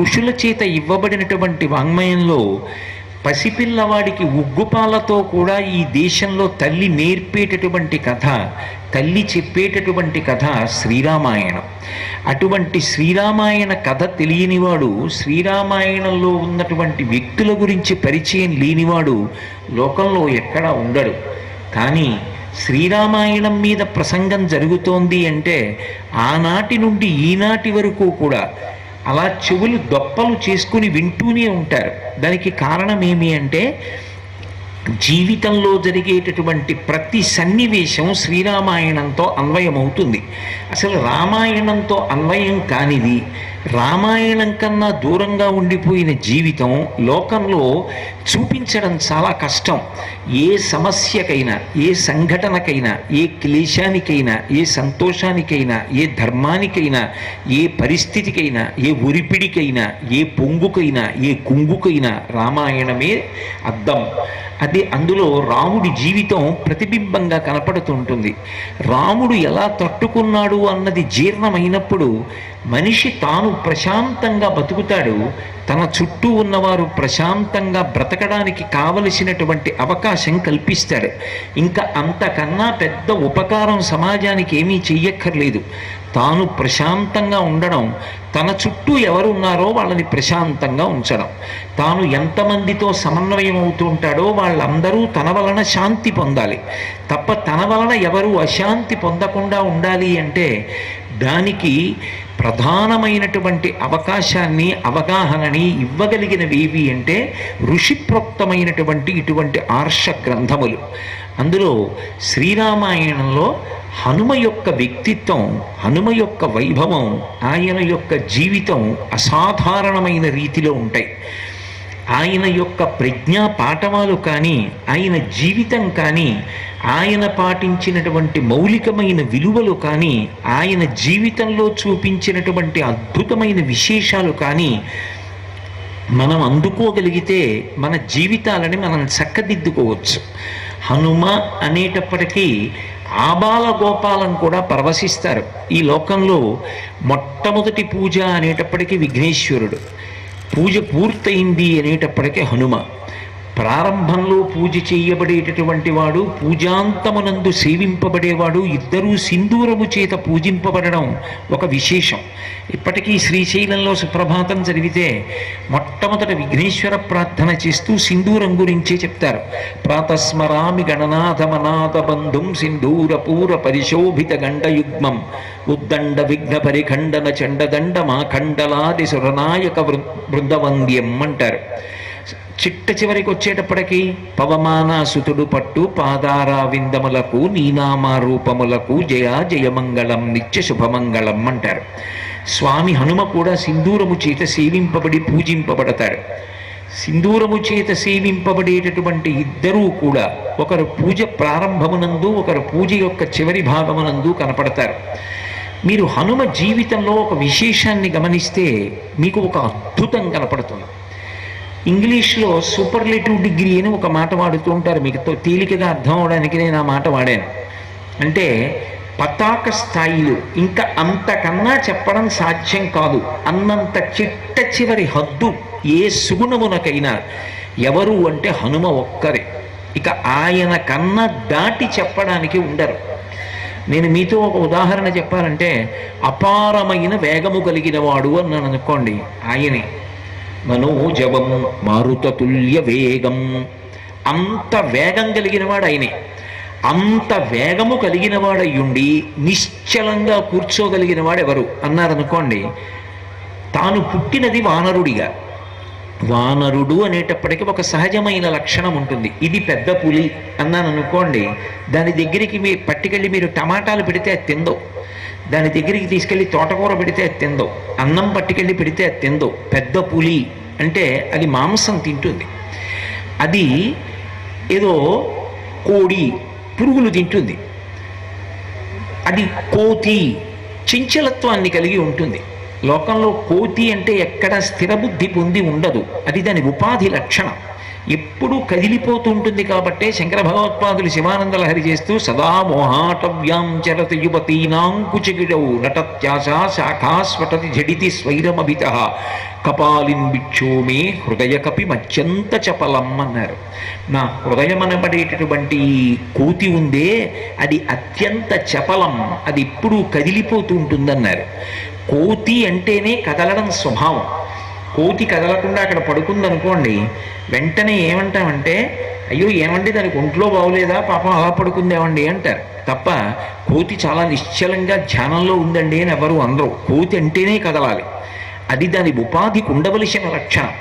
ఋషుల చేత ఇవ్వబడినటువంటి వాంగ్మయంలో పసిపిల్లవాడికి ఉగ్గుపాలతో కూడా ఈ దేశంలో తల్లి నేర్పేటటువంటి కథ తల్లి చెప్పేటటువంటి కథ శ్రీరామాయణం. అటువంటి శ్రీరామాయణ కథ తెలియనివాడు శ్రీరామాయణంలో ఉన్నటువంటి వ్యక్తుల గురించి పరిచయం లేనివాడు లోకంలో ఎక్కడా ఉండడు. కానీ శ్రీరామాయణం మీద ప్రసంగం జరుగుతోంది అంటే ఆనాటి నుండి ఈనాటి వరకు కూడా అలా చెవులు దొప్పలు చేసుకుని వింటూనే ఉంటారు. దానికి కారణం ఏమి అంటే జీవితంలో జరిగేటటువంటి ప్రతి సన్నివేశం శ్రీరామాయణంతో అన్వయమవుతుంది. అసలు రామాయణంతో అన్వయం కానిది రామాయణం కన్నా దూరంగా ఉండిపోయిన జీవితం లోకంలో చూపించడం చాలా కష్టం. ఏ సమస్యకైనా ఏ సంఘటనకైనా ఏ క్లేశానికైనా ఏ సంతోషానికైనా ఏ ధర్మానికైనా ఏ పరిస్థితికైనా ఏ ఉరిపిడికైనా ఏ పొంగుకైనా ఏ కుంగుకైనా రామాయణమే అద్దం. అది అందులో రాముడి జీవితం ప్రతిబింబంగా కనపడుతుంటుంది. రాముడు ఎలా తట్టుకున్నాడు అన్నది జీర్ణమైనప్పుడు మనిషి తాను ప్రశాంతంగా బతుకుతాడు తన చుట్టూ ఉన్నవారు ప్రశాంతంగా బ్రతకడానికి కావలసినటువంటి అవకాశం కల్పిస్తాడు ఇంకా అంతకన్నా పెద్ద ఉపకారం సమాజానికి ఏమీ చెయ్యక్కర్లేదు. తాను ప్రశాంతంగా ఉండడం తన చుట్టూ ఎవరు ఉన్నారో వాళ్ళని ప్రశాంతంగా ఉంచడం. తాను ఎంతమందితో సమన్వయం అవుతూ ఉంటాడో వాళ్ళందరూ తన వలన శాంతి పొందాలి. తప్ప తన వలన ఎవరు అశాంతి పొందకుండా ఉండాలి అంటే దానికి ప్రధానమైనటువంటి అవకాశాన్ని అవగాహనని ఇవ్వగలిగినవి ఏవి అంటే ఋషిప్రోక్తమైనటువంటి ఇటువంటి ఆర్ష గ్రంథములు. అందులో శ్రీరామాయణంలో హనుమ యొక్క వ్యక్తిత్వం హనుమ యొక్క వైభవం ఆయన యొక్క జీవితం అసాధారణమైన రీతిలో ఉంటాయి. ఆయన యొక్క ప్రజ్ఞా పాఠవాలు కానీ ఆయన జీవితం కానీ ఆయన పాటించినటువంటి మౌలికమైన విలువలు కానీ ఆయన జీవితంలో చూపించినటువంటి అద్భుతమైన విశేషాలు కానీ మనం అందుకోగలిగితే మన జీవితాలని మనం చక్కదిద్దుకోవచ్చు. హనుమ అనేటప్పటికీ ఆబాల గోపాలను కూడా పరవశిస్తారు. ఈ లోకంలో మొట్టమొదటి పూజ అనేటప్పటికీ విఘ్నేశ్వరుడు. పూజ పూర్తయింది అనేటప్పటికే హనుమ ప్రారంభంలో పూజ చేయబడేటటువంటి వాడు పూజాంతమునందు సేవింపబడేవాడు ఇద్దరూ సింధూరము చేత పూజింపబడడం ఒక విశేషం. ఇప్పటికీ శ్రీశైలంలో సుప్రభాతం జరిగితే మొట్టమొదట విఘ్నేశ్వర ప్రార్థన చేస్తూ సింధూరం గురించే చెప్తారు. ప్రాతస్మరామి గణనాథమనాథ బంధుం సింధూర పూర పరిశోభిత గండయుగ్మం ఉద్దండ విఘ్న పరిఖండన చండదండ మాఖండలాది సురనాయక వృ బృందవంద్యం అంటారు. చిట్ట చివరికి వచ్చేటప్పటికి పవమానాసుతుడు పట్టు పాదారా విందములకు నీనామా రూపములకు జయ జయమంగళం నిత్య శుభమంగళం అంటారు. స్వామి హనుమ కూడా సింధూరము చేత సేవింపబడి పూజింపబడతారు. సింధూరము చేత సేవింపబడేటటువంటి ఇద్దరూ కూడా ఒకరు పూజ ప్రారంభమునందు ఒకరు పూజ యొక్క చివరి భాగమునందు కనపడతారు. మీరు హనుమ జీవితంలో ఒక విశేషాన్ని గమనిస్తే మీకు ఒక అద్భుతం కనపడుతుంది. ఇంగ్లీష్లో సూపర్లేటివ్ డిగ్రీ అని ఒక మాట వాడుతూ ఉంటారు. మీకు తేలికగా అర్థం అవడానికి నేను ఆ మాట వాడాను. అంటే పతాక స్థాయిలు ఇంకా అంతకన్నా చెప్పడం సాధ్యం కాదు. అన్నంత చిట్ట చివరి హద్దు ఏ సుగుణమునకైనా ఎవరు అంటే హనుమ ఒక్కరే. ఇక ఆయన కన్నా దాటి చెప్పడానికి ఉండరు. నేను మీతో ఒక ఉదాహరణ చెప్పాలంటే అపారమైన వేగము కలిగిన వాడు అన్నాను అనుకోండి ఆయనే. మనోజవం మారుతతుల్య వేగం అంత వేగం కలిగిన వాడు ఆయనే అంత వేగము కలిగిన వాడయ్యుండి నిశ్చలంగా కూర్చోగలిగిన వాడెవరు అన్నారనుకోండి తాను పుట్టినది వానరుడిగా. వానరుడు అనేటప్పటికీ ఒక సహజమైన లక్షణం ఉంటుంది. ఇది పెద్ద పులి అన్నాను అనుకోండి దాని దగ్గరికి మీ పట్టుకెళ్ళి మీరు టమాటాలు పెడితే అది తిందో దాని దగ్గరికి తీసుకెళ్ళి తోటకూర పెడితే అది తిందో. అన్నం పట్టుకెళ్ళి పెడితే అది తిందో. పెద్ద పులి అంటే అది మాంసం తింటుంది. అది ఏదో కోడి పురుగులు తింటుంది. అది కోతి చంచలత్వాన్ని కలిగి ఉంటుంది. లోకంలో కోతి అంటే ఎక్కడ స్థిరబుద్ధి పొంది ఉండదు. అది దాని ఉపాధి లక్షణం. ఎప్పుడూ కదిలిపోతూ ఉంటుంది కాబట్టే శంకర భగవత్పాదులు శివానంద లహరి చేస్తూ సదా మోహాటవ్యాం చరత యువతీనాం కుచగిడౌ నటత్యాశ శాఖాస్వటతి జడితి స్వైరమభిత. కపాలిన్ బిక్షోమే హృదయ కపి మత్యంత చపలం అన్నారు. నా హృదయం అనబడేటటువంటి కోతి ఉందే అది అత్యంత చపలం అది ఎప్పుడూ కదిలిపోతూ ఉంటుందన్నారు. కోతి అంటేనే కదలడం స్వభావం. కోతి కదలకుండా అక్కడ పడుకుందనుకోండి వెంటనే ఏమంటామంటే అయ్యో ఏమండి దానికి ఒంట్లో బాగోలేదా? పాపం అలా పడుకుందేమండి? అంటారు. తప్ప కోతి చాలా నిశ్చలంగా ధ్యానంలో ఉందండి అని ఎవరు అందరూ కోతి అంటేనే కదలాలి. అది దాని ఉపాధికి ఉండవలసిన లక్షణం